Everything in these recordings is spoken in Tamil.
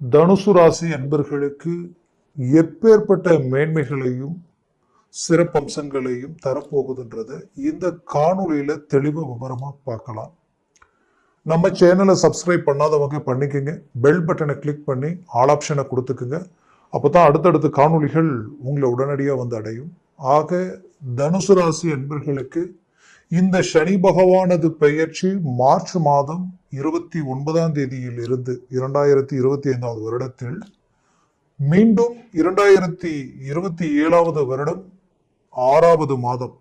தனுசு ராசி அன்பர்களுக்கு எப்பேற்பட்ட மேன்மைகளையும் சிறப்பம்சங்களையும் தரப்போகுதுன்றத இந்த காணொலியில் தெளிவாக விவரமாக பார்க்கலாம். நம்ம சேனலை சப்ஸ்கிரைப் பண்ணாதவங்க பண்ணிக்கோங்க. பெல் பட்டனை கிளிக் பண்ணி ஆல் ஆப்ஷனை கொடுத்துக்குங்க. அப்பதான் அடுத்தடுத்த காணொளிகள் உங்களை உடனடியாக வந்து அடையும். ஆக தனுசு ராசி அன்பர்களுக்கு இந்த சனி பகவானது பெயர்ச்சி மார்ச் மாதம் இருபத்தி ஒன்பதாம் தேதியில் இருந்து இரண்டாயிரத்தி இருபத்தி ஐந்தாவது வருடத்தில் மீண்டும் இரண்டாயிரத்தி இருபத்தி ஏழாவது வருடம் ஆறாவது மாதம்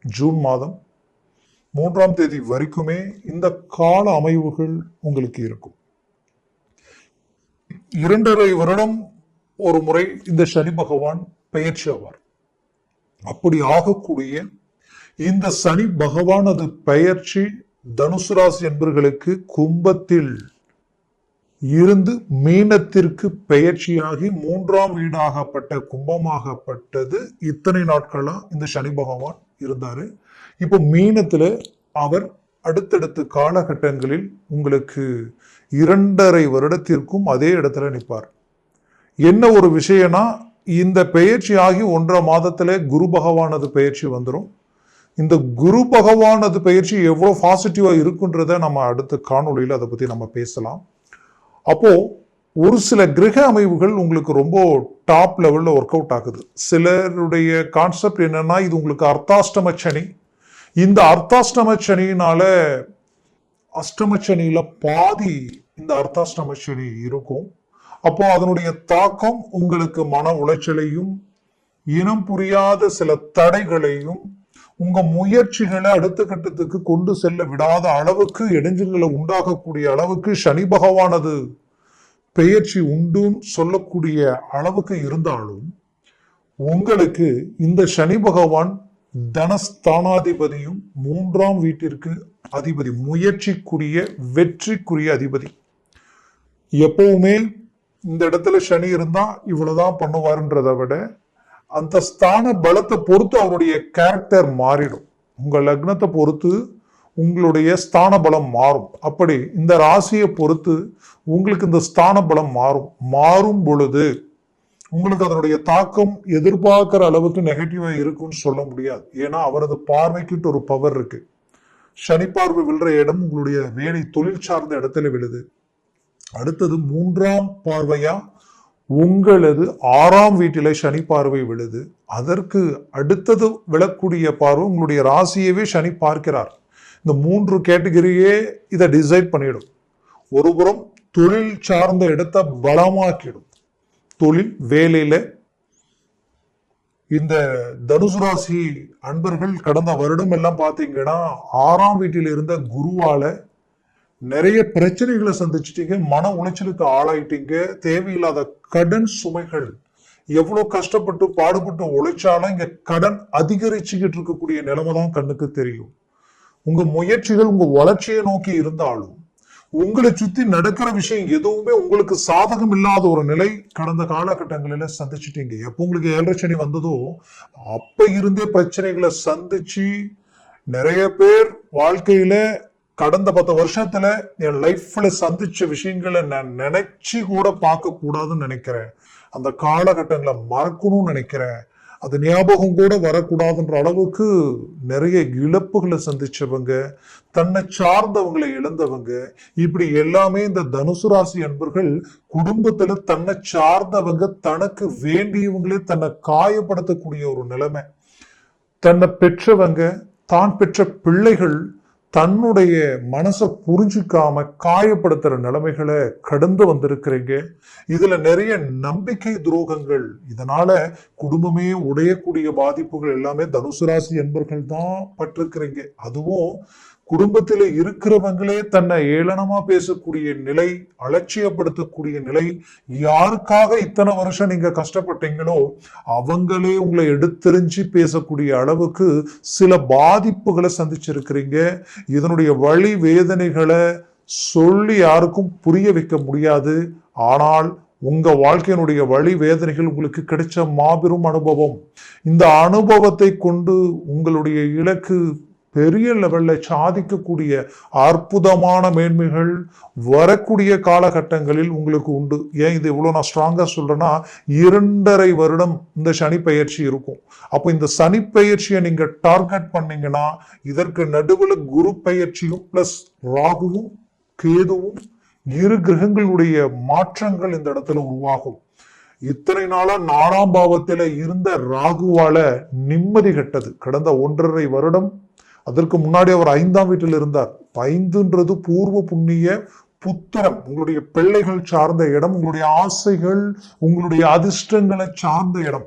ஜூன் மாதம் மூன்றாம் தேதி வரைக்குமே இந்த கால அமைவுகள் உங்களுக்கு இருக்கும். இரண்டரை வருடம் ஒரு முறை இந்த சனி பகவான் பெயர்ச்சி ஆவார். அப்படி ஆகக்கூடிய இந்த சனி பகவானது பெயர்ச்சி தனுசு ராசி என்பர்களுக்கு கும்பத்தில் இருந்து மீனத்திற்கு பெயர்ச்சியாகி மூன்றாம் வீடாகப்பட்ட கும்பமாகப்பட்டது. இத்தனை நாட்களா இந்த சனி பகவான் இருந்தாரு. இப்போ மீனத்துல அவர் அடுத்தடுத்த காலகட்டங்களில் உங்களுக்கு இரண்டரை வருடத்திற்கும் அதே இடத்துல நிற்பார். என்ன ஒரு விஷயம்னா இந்த பெயர்ச்சி ஆகி ஒன்றரை மாதத்துல குரு பகவானது பெயர்ச்சி வந்துடும் இந்த குரு பகவானது பயிற்சி எவ்வளோ பாசிட்டிவாக இருக்குன்றத நம்ம அடுத்த காணொளியில் அதை பற்றி நம்ம பேசலாம். அப்போது ஒரு சில கிரக அமைவுகள் உங்களுக்கு ரொம்ப டாப் லெவலில் ஒர்க் அவுட் ஆகுது. சிலருடைய கான்செப்ட் என்னென்னா இது உங்களுக்கு அர்த்தாஷ்டம சனி. இந்த அர்த்தாஷ்டம சனியினால அஷ்டம சனியில் பாதி இந்த அர்த்தாஷ்டம சனி இருக்கும். அப்போ அதனுடைய தாக்கம் உங்களுக்கு மன உளைச்சலையும் இனம் புரியாத சில தடைகளையும் உங்க முயற்சிகளை அடுத்த கட்டத்துக்கு கொண்டு செல்ல விடாத அளவுக்கு இடைஞ்சல்களை உண்டாகக்கூடிய அளவுக்கு சனி பகவானது பெயர்ச்சி உண்டும் சொல்லக்கூடிய அளவுக்கு இருந்தாலும் உங்களுக்கு இந்த சனி பகவான் தனஸ்தானாதிபதியும் மூன்றாம் வீட்டிற்கு அதிபதி முயற்சிக்குரிய வெற்றிக்குரிய அதிபதி. எப்பவுமே இந்த இடத்துல சனி இருந்தா இவ்வளவுதான் பண்ணுவாருன்றதை விட அந்த ஸ்தான பலத்தை பொறுத்து அவருடைய கேரக்டர் மாறிடும். உங்கள் லக்னத்தை பொறுத்து உங்களுடைய ஸ்தான பலம் மாறும். அப்படி இந்த ராசியை பொறுத்து உங்களுக்கு இந்த ஸ்தான பலம் மாறும். மாறும் பொழுது உங்களுக்கு அதனுடைய தாக்கம் எதிர்பார்க்கிற அளவுக்கு நெகட்டிவாக இருக்கும்னு சொல்ல முடியாது. ஏன்னா அவரது பார்வைக்கிட்டு ஒரு பவர் இருக்கு. சனி பார்வை விழுற இடம் உங்களுடைய வேலை தொழில் சார்ந்த இடத்துல விழுது. அடுத்தது மூன்றாம் பார்வையா உங்களது ஆறாம் வீட்டில் சனி பார்வை விழுது. அதற்கு அடுத்தது விழக்கூடிய பார்வை உங்களுடைய ராசியவே சனி பார்க்கிறார். இந்த மூன்று கேட்டகரியே இதை டிசைட் பண்ணிடும். ஒருபுறம் தொழில் சார்ந்த இடத்தை பலமாக்கிடும். தொழில் வேலையில் இந்த தனுசு ராசி அன்பர்கள் கடந்த வருடம் எல்லாம் பார்த்தீங்கன்னா ஆறாம் வீட்டில் இருந்த குருவால நிறைய பிரச்சனைகளை சந்திச்சிட்டீங்க மன உளைச்சலுக்கு ஆளாயிட்டீங்க தேவையில்லாத கடன் சுமைகள் எவ்வளவு கஷ்டப்பட்டு பாடுபட்டு உழைச்சாலும் இங்க கடன் அதிகரிச்சுக்கிட்டு இருக்கக்கூடிய நிலைமை தான் கண்ணுக்கு தெரியும். உங்க முயற்சிகள் உங்க வளர்ச்சியை நோக்கி இருந்தாலும் உங்களை சுத்தி நடக்கிற விஷயம் எதுவுமே உங்களுக்கு சாதகம் இல்லாத ஒரு நிலை கடந்த காலகட்டங்களில சந்திச்சிட்டீங்க. எப்போ உங்களுக்கு ஏழரை சனி வந்ததோ அப்ப இருந்தே பிரச்சனைகளை சந்திச்சு நிறைய பேர் வாழ்க்கையில கடந்த பத்து வருஷத்துல என் லைஃப்ல சந்திச்ச விஷயங்களை நான் நினைச்சு கூட பார்க்க கூடாதுன்னு நினைக்கிறேன். அந்த காலகட்டங்களை மறக்கணும்னு நினைக்கிறேன். அது ஞாபகம் கூட வரக்கூடாதுன்ற அளவுக்கு நிறைய இழப்புகளை சந்திச்சவங்க தன்னை சார்ந்தவங்களை இழந்தவங்க இப்படி எல்லாமே இந்த தனுசு ராசி அன்பர்கள் குடும்பத்துல தன்னை சார்ந்தவங்க தனக்கு வேண்டியவங்களே தன்னை காயப்படுத்தக்கூடிய ஒரு நிலைமை. தன்னை பெற்றவங்க தான் பெற்ற பிள்ளைகள் தன்னுடைய மனசை புரிஞ்சுக்காம காயப்படுத்துகிற நிலைமைகளை கடந்து வந்திருக்கிறீங்க. இதில் நிறைய நம்பிக்கை துரோகங்கள். இதனால குடும்பமே உடையக்கூடிய பாதிப்புகள் எல்லாமே தனுசு ராசி என்பர்கள் தான் பட்டிருக்கிறீங்க. அதுவும் குடும்பத்தில் இருக்கிறவங்களே தன்னை ஏளனமா பேசக்கூடிய நிலை அலட்சியப்படுத்தக்கூடிய நிலை யாருக்காக இத்தனை வருஷம் நீங்க கஷ்டப்பட்டீங்களோ அவங்களே உங்களை எடுத்தெறிஞ்சு பேசக்கூடிய அளவுக்கு சில பாதிப்புகளை சந்திச்சிருக்கிறீங்க. இதனுடைய வழி வேதனைகளை சொல்லி யாருக்கும் புரிய வைக்க முடியாது. ஆனால் உங்க வாழ்க்கையினுடைய வழி வேதனைகள் உங்களுக்கு கிடைச்ச மாபெரும் அனுபவம். இந்த அனுபவத்தை கொண்டு உங்களுடைய இலக்கு பெரிய லெவலில் சாதிக்கக்கூடிய அற்புதமான மேன்மைகள் வரக்கூடிய காலகட்டங்களில் உங்களுக்கு உண்டு. ஏன் இது இவ்வளோ நான் ஸ்ட்ராங்காக சொல்கிறேன்னா இரண்டரை வருடம் இந்த சனி பயிற்சி இருக்கும். அப்போ இந்த சனி பயிற்சியை நீங்கள் டார்கெட் பண்ணீங்கன்னா இதற்கு நடுவில் குரு பயிற்சியும் ப்ளஸ் ராகுவும் கேதுவும் இரு கிரகங்களுடைய மாற்றங்கள் இந்த இடத்துல உருவாகும். இத்தனை நாளா நாலாம் பாவத்தில் இருந்த ராகுவால நிம்மதி கெட்டது. கடந்த ஒன்றரை வருடம் அதற்கு முன்னாடி அவர் ஐந்தாம் வீட்டில் இருந்தார். ஐந்துன்றது பூர்வ புண்ணிய புத்திரம். உங்களுடைய பிள்ளைகள் சார்ந்த இடம் உங்களுடைய ஆசைகள் உங்களுடைய அதிர்ஷ்டங்களை சார்ந்த இடம்.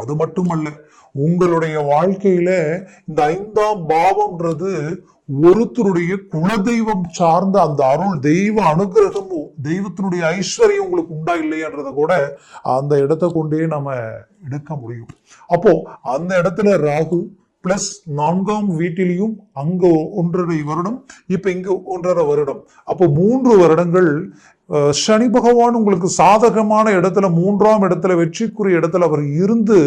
அது மட்டுமல்ல உங்களுடைய வாழ்க்கையில இந்த ஐந்தாம் பாவம்ன்றது ஒருத்தருடைய குலதெய்வம் சார்ந்த அந்த அருள் தெய்வ அனுகிரகம் தெய்வத்தினுடைய ஐஸ்வர்யம் உங்களுக்கு உண்டா இல்லையான்றத கூட அந்த இடத்தை கொண்டே நம்ம எடுக்க முடியும். அப்போ அந்த இடத்துல ராகு பிளஸ் நான்காம் வீட்டிலையும் அங்க ஒன்றரை வருடம் இப்ப இங்க ஒன்றரை வருடம். அப்போ மூன்று வருடங்கள் சனி பகவான் உங்களுக்கு சாதகமான இடத்துல மூன்றாம் இடத்துல வெற்றிக்குரிய இடத்துல அவர் இருந்து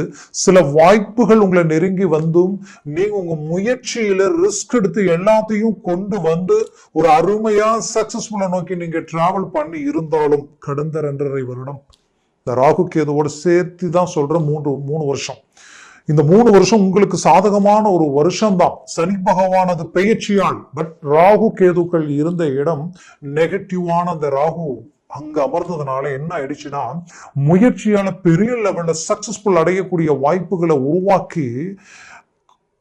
சில வாய்ப்புகள் உங்களை நெருங்கி வந்தும் நீங்க உங்க முயற்சியில ரிஸ்க் எடுத்து எல்லாத்தையும் கொண்டு வந்து ஒரு அருமையா சக்சஸ்ஃபுல்லா நோக்கி நீங்க டிராவல் பண்ணி இருந்தாலும் கடந்த ரெண்டரை வருடம். இந்த ராகு கேதுவோட சேர்த்து தான் சொல்றேன் மூன்று மூணு வருஷம். இந்த மூணு வருஷம் உங்களுக்கு சாதகமான ஒரு வருஷம் தான் சனி பகவானது பெயர்ச்சியால் பட் ராகு கேதுக்கள் இருந்த இடம் நெகட்டிவான அந்த ராகு அங்க அமர்ந்ததுனால என்ன ஆயிடுச்சுன்னா முயற்சியால பெரிய லெவல்ல சக்சஸ்ஃபுல் அடையக்கூடிய வாய்ப்புகளை உருவாக்கி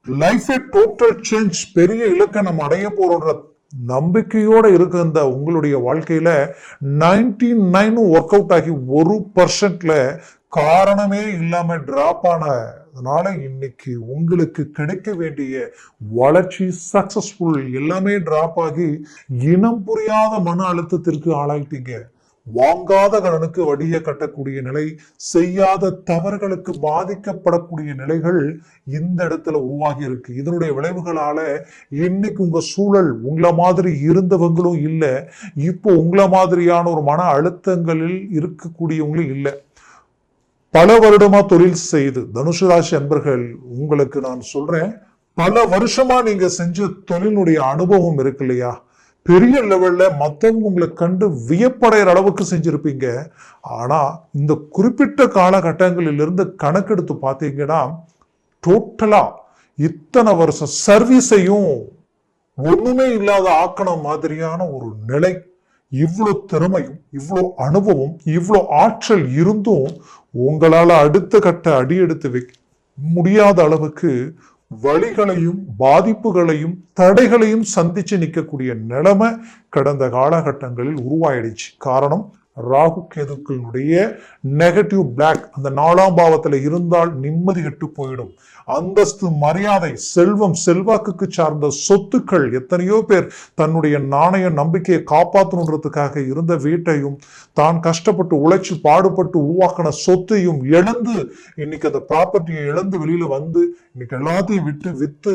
லைஃபே டோட்டல் சேஞ்ச் பெரிய இலக்கை நம்ம அடைய போறோன்ற நம்பிக்கையோட இருக்கிற இந்த உங்களுடைய வாழ்க்கையில நைன்டி நைன் ஒர்க் அவுட் ஆகி ஒரு பர்சன்ட்ல காரணமே இல்லாம டிராப் ஆனதுனால இன்னைக்கு உங்களுக்கு கிடைக்க வேண்டிய வளர்ச்சி சக்சஸ்ஃபுல் எல்லாமே டிராப் ஆகி இனம் புரியாத மன அழுத்தத்திற்கு ஆளாயிட்டீங்க. வாங்காத கடனுக்கு வடிய கட்டக்கூடிய நிலை செய்யாத தவறுகளுக்கு பாதிக்கப்படக்கூடிய நிலைகள் இந்த இடத்துல உருவாகி இருக்கு. இதனுடைய விளைவுகளால இன்னைக்கு உங்க சூழல் உங்களை மாதிரி இருந்தவங்களும் இல்லை இப்போ உங்களை மாதிரியான ஒரு மன அழுத்தங்களில் இருக்கக்கூடியவங்களும் இல்லை. பல வருடமா தொழில் செய்து தனுசு ராசி அன்பர்கள் உங்களுக்கு நான் சொல்றேன் பல வருஷமா நீங்க செஞ்ச தொழிலுடைய அனுபவம் இருக்கு இல்லையா? பெரிய லெவல்ல மத்தவங்க உங்களை கண்டு வியப்படைகிற அளவுக்கு செஞ்சிருப்பீங்க. ஆனா இந்த குறிப்பிட்ட காலகட்டங்களில் இருந்து கணக்கெடுத்து பார்த்தீங்கன்னா டோட்டலா இத்தனை வருஷம் சர்வீஸையும் ஒண்ணுமே இல்லாத ஆக்கணம் மாதிரியான ஒரு நிலை இவ்வளோ திறமையும் இவ்வளோ அனுபவம் இவ்வளோ ஆற்றல் இருந்தும் உங்களால் அடுத்த கட்ட அடி எடுத்து வைக்க முடியாத அளவுக்கு வழிகளையும் பாதிப்புகளையும் தடைகளையும் சந்திச்சு நிற்கக்கூடிய நிலைமை கடந்த காலகட்டங்களில் உருவாயிடுச்சு. காரணம் ராகு கேதுக்களுடைய நெகட்டிவ் பிளாக் அந்த நாலாம் பாவத்தில் இருந்தால் நிம்மதி கெட்டு போயிடும். அந்தஸ்து மரியாதை செல்வம் செல்வாக்குக்கு சார்ந்த சொத்துக்கள் எத்தனையோ பேர் தன்னுடைய நாணய நம்பிக்கையை காப்பாற்றணுன்றதுக்காக இருந்த வீட்டையும் தான் கஷ்டப்பட்டு உழைச்சு பாடுபட்டு உருவாக்கின சொத்தையும் இழந்து இன்னைக்கு அந்த ப்ராப்பர்ட்டியை இழந்து வெளியில வந்து இன்னைக்கு எல்லாத்தையும் விட்டு வித்து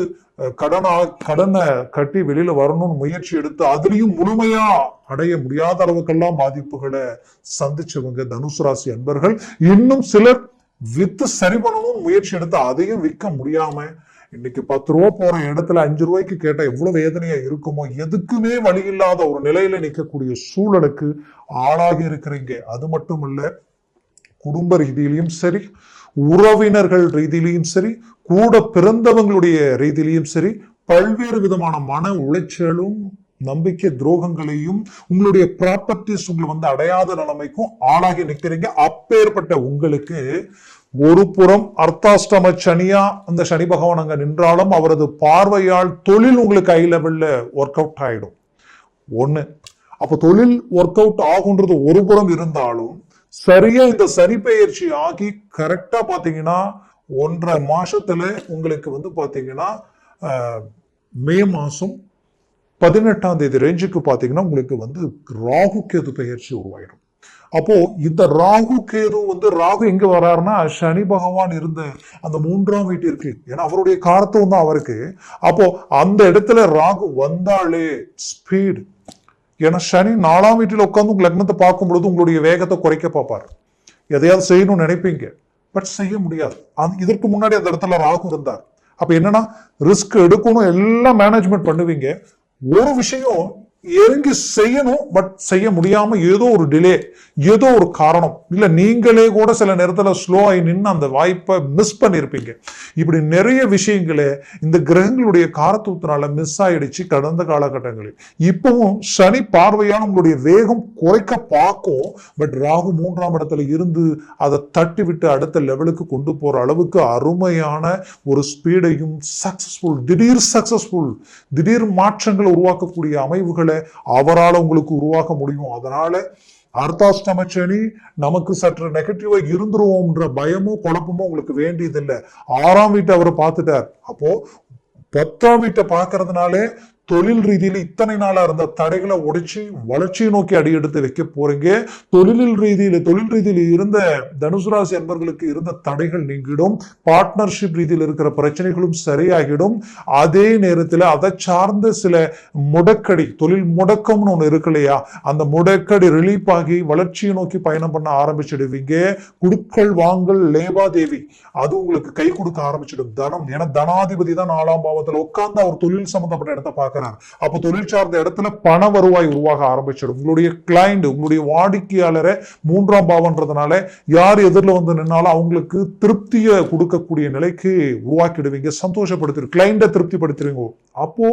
கடனா கடனை கட்டி வெளியில வரணும்னு முயற்சி எடுத்து அதுலயும் முழுமையா அடைய முடியாத அளவுக்கெல்லாம் பாதிப்புகளை சந்திச்சவங்க தனுசு ராசி அன்பர்கள். இன்னும் சிலர் வித்து சரி பண்ணவும் முயற்சி எடுத்து அதையும் விற்க முடியாம இன்னைக்கு பத்து ரூபா போற இடத்துல அஞ்சு ரூபாய்க்கு கேட்டா எவ்வளவு வேதனையா இருக்குமோ? எதுக்குமே வழி இல்லாத ஒரு நிலையில நிற்கக்கூடிய சூழலுக்கு ஆளாகி இருக்கிறீங்க. அது மட்டும் இல்ல குடும்ப ரீதியிலையும் சரி உறவினர்கள் ரீதியிலையும் சரி கூட பிறந்தவங்களுடைய ரீதியிலையும் சரி பல்வேறு விதமான மன உளைச்சலும் நம்பிக்கை துரோகங்களையும் உங்களுடைய ப்ராப்பர்ட்டிஸ் உங்களை வந்து அடையாத நிலைமைக்கும் ஆளாகி நிற்கிறீங்க. அப்பேற்பட்ட உங்களுக்கு ஒரு புறம் அர்த்தாஷ்டம சனியா அந்த சனி பகவான் அங்க நின்றாலும் அவரது பார்வையால் தொழில் உங்களுக்கு ஹை லெவல்ல ஒர்க் அவுட் ஆயிடும். ஒண்ணு அப்போ தொழில் ஒர்க் அவுட் ஆகுன்றது ஒரு புறம் இருந்தாலும் சரியா இந்த சரிபெயர்ச்சி ஆகி கரெக்டா பாத்தீங்கன்னா ஒன்றரை மாசத்துல உங்களுக்கு வந்து பாத்தீங்கன்னா மே மாசம் பதினெட்டாம் தேதி ரேஞ்சுக்கு பார்த்தீங்கன்னா உங்களுக்கு வந்து ராகு கேது பெயர்ச்சி உருவாயிடும். அப்போ இந்த ராகு கேது வந்து ராகு எங்க வராருன்னா சனி பகவான் இருந்த அந்த மூன்றாம் வீட்டிற்கு. ஏன்னா அவருடைய காரத்துவம் தான் அவருக்கு. அப்போ அந்த இடத்துல ராகு வந்தாலே ஸ்பீடு ஏன்னா சனி நாலாம் வீட்டில் உட்காந்து உங்க லக்னத்தை பார்க்கும் பொழுது உங்களுடைய வேகத்தை குறைக்க பார்ப்பார். எதையாவது செய்யணும்னு நினைப்பீங்க. பட் செய்ய முடியாது. இதற்கு முன்னாடி அந்த இடத்துல ராகு இருந்தார். அப்ப என்னன்னா ரிஸ்க் எடுக்கணும் எல்லாம் மேனேஜ்மெண்ட் பண்ணுவீங்க. ஒரு விஷயம் இறங்கி செய்யணும் பட் செய்ய முடியாம ஏதோ ஒரு டிலே ஏதோ ஒரு காரணம். இல்ல நீங்களே கூட சில நேரத்துல ஸ்லோ ஆகி நின்று அந்த வாய்ப்பை மிஸ் பண்ணிருப்பீங்க. இப்படி நிறைய விஷயங்களே இந்த கிரகங்களுடைய காரத்துவத்தினால மிஸ் ஆயிடுச்சு கடந்த காலகட்டங்களில். இப்பவும் சனி பார்வையான உங்களுடைய வேகம் குறைக்க பார்க்கும் பட் ராகு மூன்றாம் இடத்துல இருந்து அதை தட்டி விட்டு அடுத்த லெவலுக்கு கொண்டு போற அளவுக்கு அருமையான ஒரு ஸ்பீடையும் சக்சஸ்ஃபுல் திடீர் சக்சஸ்ஃபுல் திடீர் மாற்றங்களை உருவாக்கக்கூடிய அமைவுகள் அவரால் உங்களுக்கு உருவாக்க முடியும். அதனால அர்த்தாஷ்டம சனி நமக்கு சற்று நெகட்டிவா இருந்துருவோம்ன்ற பயமோ குழப்பமோ உங்களுக்கு வேண்டியதில்லை. ஆறாம் வீட்டை அவர் பார்த்துட்டார். அப்போ பத்தாம் வீட்டை பார்க்கறதுனாலே தொழில் ரீதியில் இத்தனை நாளா இருந்த தடைகளை உடைச்சு வளர்ச்சியை நோக்கி அடி எடுத்து வைக்க போறீங்க. தொழிலில் ரீதியில் தொழில் ரீதியில் இருந்த தனுசு ராசி அன்பர்களுக்கு இருந்த தடைகள் நீங்கிடும். பார்ட்னர்ஷிப் ரீதியில் இருக்கிற பிரச்சனைகளும் சரியாகிடும். அதே நேரத்தில் அதை சார்ந்த சில முடக்கடி தொழில் முடக்கம்னு ஒன்று இருக்கு இல்லையா? அந்த முடக்கடி ரிலீஃப் ஆகி வளர்ச்சியை நோக்கி பயணம் பண்ண ஆரம்பிச்சிடுவீங்க. குடுக்கல் வாங்கல் லேபாதேவி அது உங்களுக்கு கை கொடுக்க ஆரம்பிச்சிடும். தனம் ஏன்னா தனாதிபதி தான் நாலாம் பாவத்தில் உட்கார்ந்து அவர் தொழில் சம்பந்தப்பட்ட இடத்தை பார்க்கிறார். அப்போ தொழில் சார்ந்த இடத்துல பண வருவாய் உருவாக ஆரம்பிச்சிடும். உங்களுடைய கிளைண்ட் உங்களுடைய வாடிக்கையாளரை மூன்றாம் பாவன்றதுனால யார் எதிரில் வந்து நின்னாலும் அவங்களுக்கு திருப்தியை கொடுக்கக்கூடிய நிலைக்கு உருவாக்கிடுவீங்க. சந்தோஷப்படுத்திடும் கிளைண்டை திருப்திப்படுத்திடுவீங்க அப்போ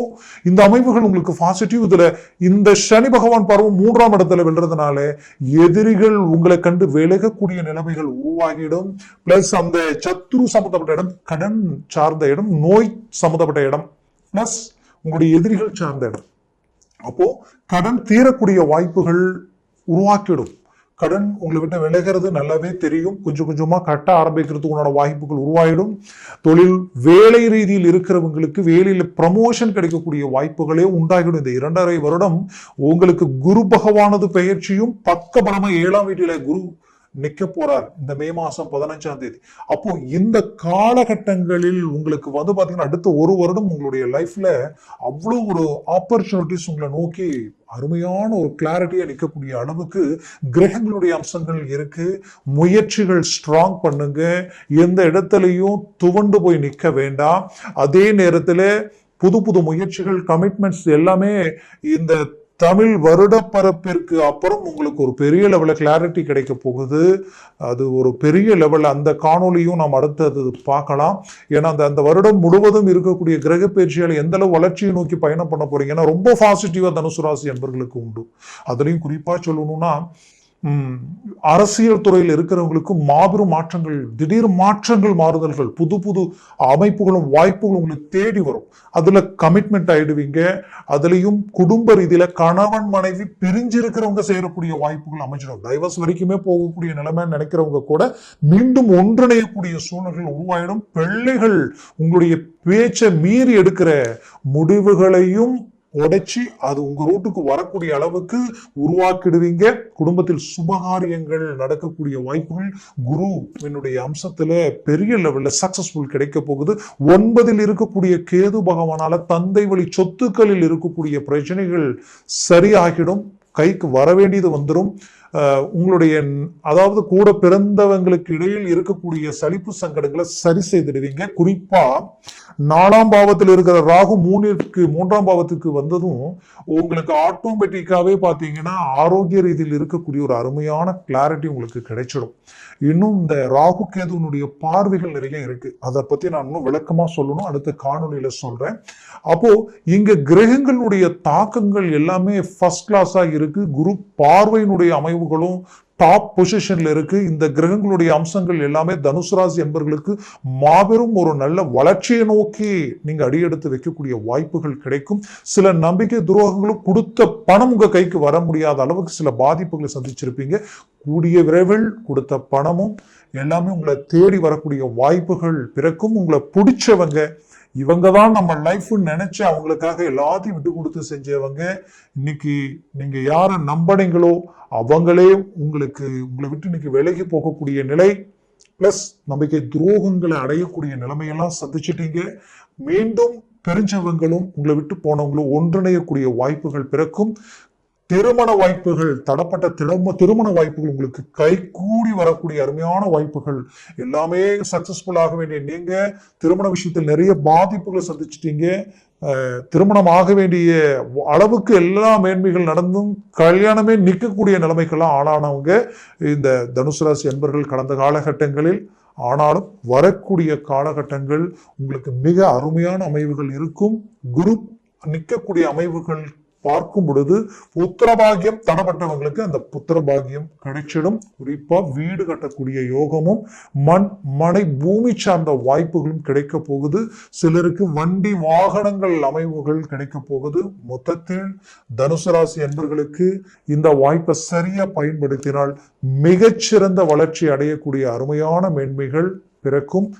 இந்த அமைப்புகள் உங்களுக்கு பாசிட்டிவ் இதுல. இந்த சனி பகவான் பருவம் மூன்றாம் இடத்துல வெல்றதுனால எதிரிகள் உங்களை கண்டு விலகக்கூடிய நிலைமைகள் உருவாகிடும். பிளஸ் அந்த சத்துரு சம்பந்தப்பட்ட இடம் கடன் சார்ந்த இடம் நோய் சம்பந்தப்பட்ட இடம். பிளஸ் உங்களுடைய எதிரிகள் சார்ந்த இடம். அப்போ கடன் தீரக்கூடிய வாய்ப்புகள் உருவாக்கிடும். கடன் உங்களை விட்டு விலகிறது நல்லாவே தெரியும். கொஞ்சம் கொஞ்சமாக கட்ட ஆரம்பிக்கிறதுக்கு உண்டான வாய்ப்புகள் உருவாயிடும். தொழில் வேலை ரீதியில் இருக்கிறவங்களுக்கு வேலையில் ப்ரமோஷன் கிடைக்கக்கூடிய வாய்ப்புகளே உண்டாகிடும். இந்த இரண்டரை வருடம் உங்களுக்கு குரு பகவானது பெயர்ச்சியும் பக்க பலமாக ஏழாம் வீட்டில குரு நிற்க போறார். இந்த மே மாசம் பதினஞ்சாம் தேதி. அப்போ இந்த காலகட்டங்களில் உங்களுக்கு வந்து பாத்தீங்கன்னா அடுத்த ஒரு வருடம் உங்களுடைய லைஃப்ல அவ்வளவு ஒரு ஆப்பர்ச்சுனிட்டிஸ் உங்களை நோக்கி அருமையான ஒரு கிளாரிட்டியாக நிற்கக்கூடிய அளவுக்கு கிரகங்களுடைய அம்சங்கள் இருக்கு. முயற்சிகள் ஸ்ட்ராங் பண்ணுங்க. எந்த இடத்துலையும் துவண்டு போய் நிற்க வேண்டாம். அதே நேரத்தில் புது புது முயற்சிகள் கமிட்மெண்ட்ஸ் எல்லாமே இந்த தமிழ் வருடப்பரப்பிற்கு அப்புறம் உங்களுக்கு ஒரு பெரிய லெவலில் கிளாரிட்டி கிடைக்க போகுது. அது ஒரு பெரிய லெவலில் அந்த காணொலியும் நாம் அடுத்தது பார்க்கலாம். ஏன்னா அந்த அந்த வருடம் முழுவதும் இருக்கக்கூடிய கிரக பயிற்சியால் எந்த அளவு வளர்ச்சியை நோக்கி பயணம் பண்ண போகிறீங்க ஏன்னா ரொம்ப பாசிட்டிவாக தனுசு ராசி என்பர்களுக்கு உண்டு. அதுலேயும் குறிப்பாக சொல்லணும்னா அரசியல் துறையில் இருக்கிறவங்களுக்கு மாபெரும் மாற்றங்கள் திடீர் மாற்றங்கள் மாறுதல்கள் புது புது அமைப்புகளும் வாய்ப்புகளும் உங்களுக்கு தேடி வரும். அதுல கமிட்மெண்ட் ஆயிடுவீங்க. அதுலயும் குடும்ப ரீதியில கணவன் மனைவி பிரிஞ்சிருக்கிறவங்க செய்யக்கூடிய வாய்ப்புகள் அமைச்சிடும் டைவர்ஸ் வரைக்குமே போகக்கூடிய நிலைமை நினைக்கிறவங்க கூட மீண்டும் ஒன்றிணையக்கூடிய சூழ்நிலைகள் உருவாயிடும். பிள்ளைகள் உங்களுடைய பேச்சை மீறி எடுக்கிற முடிவுகளையும் உடைச்சி அது உங்க ரூட்டுக்கு வரக்கூடிய அளவுக்கு உருவாக்கிடுவீங்க. குடும்பத்தில் சுபகாரியங்கள் நடக்கக்கூடிய வாய்ப்புகள் குரு என்னுடைய அம்சத்துல பெரிய லெவல்ல சக்சஸ்ஃபுல் கிடைக்க போகுது. ஒன்பதில் இருக்கக்கூடிய கேது பகவானால தந்தை வழி சொத்துக்களில் இருக்கக்கூடிய பிரச்சனைகள் சரியாகிடும். கைக்கு வர வேண்டியது வந்துடும் உங்களுடைய அதாவது கூட பிறந்தவங்களுக்கு இடையில் இருக்கக்கூடிய சலிப்பு சங்கடங்களை சரி செய்திடுவீங்க. குறிப்பா நாலாம் பாவத்தில் இருக்கிற ராகு மூணிற்கு மூன்றாம் பாவத்துக்கு வந்ததும் உங்களுக்கு ஆட்டோமேட்டிக்காவே பார்த்தீங்கன்னா ஆரோக்கிய ரீதியில் இருக்கக்கூடிய ஒரு அருமையான கிளாரிட்டி உங்களுக்கு கிடைச்சிடும். இன்னும் இந்த ராகு கேதுனுடைய பார்வைகள் நிறைய இருக்கு. அதை பத்தி நான் இன்னும் விளக்கமா சொல்லணும். அடுத்த காணொலியில சொல்றேன். அப்போ இங்க கிரகங்களுடைய தாக்கங்கள் எல்லாமே ஃபர்ஸ்ட் கிளாஸா இருக்கு. குரு பார்வையினுடைய அமைவுகளும் டாப் பொசிஷன்ல இருக்கு. இந்த கிரகங்களுடைய அம்சங்கள் எல்லாமே தனுசு ராசி என்பர்களுக்கு மாபெரும் ஒரு நல்ல வளர்ச்சியை நோக்கி நீங்க அடியெடுத்து வைக்கக்கூடிய வாய்ப்புகள் கிடைக்கும். சில நம்பிக்கை துரோகங்களும் கொடுத்த பணம் உங்க கைக்கு வர முடியாத அளவுக்கு சில பாதிப்புகளை சந்திச்சிருப்பீங்க. கூடிய விரைவில் கொடுத்த பணமும் எல்லாமே உங்களை தேடி வரக்கூடிய வாய்ப்புகள் பிறக்கும். உங்களை பிடிச்சவங்க இவங்க தான் நம்ம லைஃப்னு நினைச்சு அவங்களுக்காக எல்லாத்தையும் விட்டு கொடுத்து செஞ்சவங்க. இன்னைக்கு நீங்க யாரை நம்பினீங்களோ அவங்களே உங்களுக்கு உங்களை விட்டு இன்னைக்கு விலகி போகக்கூடிய நிலை. பிளஸ் நம்பிக்கை துரோகங்களை அடையக்கூடிய நிலைமையெல்லாம் சந்திச்சிட்டீங்க. மீண்டும் தெரிஞ்சவங்களும் உங்களை விட்டு போனவங்களும் ஒன்றிணையக்கூடிய வாய்ப்புகள் பிறக்கும். திருமண வாய்ப்புகள் தடப்பட்ட திரும திருமண வாய்ப்புகள் உங்களுக்கு கைகூடி வரக்கூடிய அருமையான வாய்ப்புகள். எல்லாமே சக்சஸ்ஃபுல் ஆக வேண்டிய நீங்க திருமண விஷயத்தில் நிறைய பாதிப்புகளை சந்திச்சிட்டீங்க. திருமணம் ஆக வேண்டிய அளவுக்கு எல்லா மேன்மைகள் நடந்தும் கல்யாணமே நிற்கக்கூடிய நிலைமைக்கெல்லாம் ஆளானவங்க இந்த தனுசு ராசி என்பர்கள் கடந்த காலகட்டங்களில். ஆனாலும் வரக்கூடிய காலகட்டங்கள் உங்களுக்கு மிக அருமையான அமைவுகள் இருக்கும். குரு நிற்கக்கூடிய அமைவுகள் பார்க்கும் பொழுது புத்திரபாகியம் தடப்பட்டவங்களுக்கு அந்த புத்திரபாகியம் கிடைச்சிடும். குறிப்பா வீடு கட்டக்கூடிய யோகமும் மண் மனை பூமி சார்ந்த வாய்ப்புகளும் கிடைக்க போகுது. சிலருக்கு வண்டி வாகனங்கள் அமைவுகள் கிடைக்க போகுது. மொத்தத்தில் தனுசு ராசி என்பர்களுக்கு இந்த வாய்ப்பை சரியா பயன்படுத்தினால் மிகச்சிறந்த வளர்ச்சி அடையக்கூடிய அருமையான மேன்மைகள் பிறக்கும்.